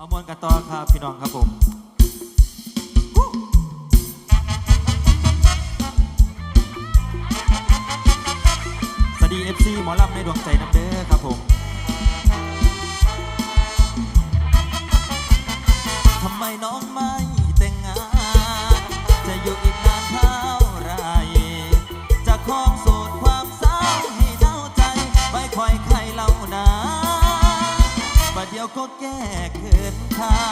เอามวนกันต่อครับพี่น้องครับผมสวัสดีเอฟซีหมอลำในดวงใจน้ำเด้อครับผม ดเดียวก็แก้เขินขา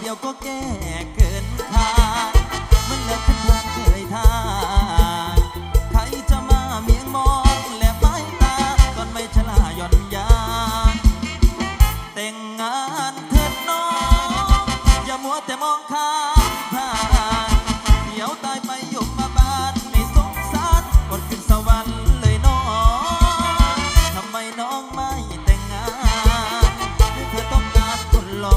เดียวก็แก้เกินคาดมันแล้วขึ้นทางเคยทาใครจะมาเมียงมองและไม้ตาก่อนไม่ชลาย่อนยานแต่งงานเถิดน้องอย่ามัวแต่มองข้ามผ่านเดี๋ยวตายไปยกมาบ้านไม่สงสารก่อนขึ้นสวรรค์เลยน้องทำไมน้องไม่แต่งงานเธอต้องการคนหล่อ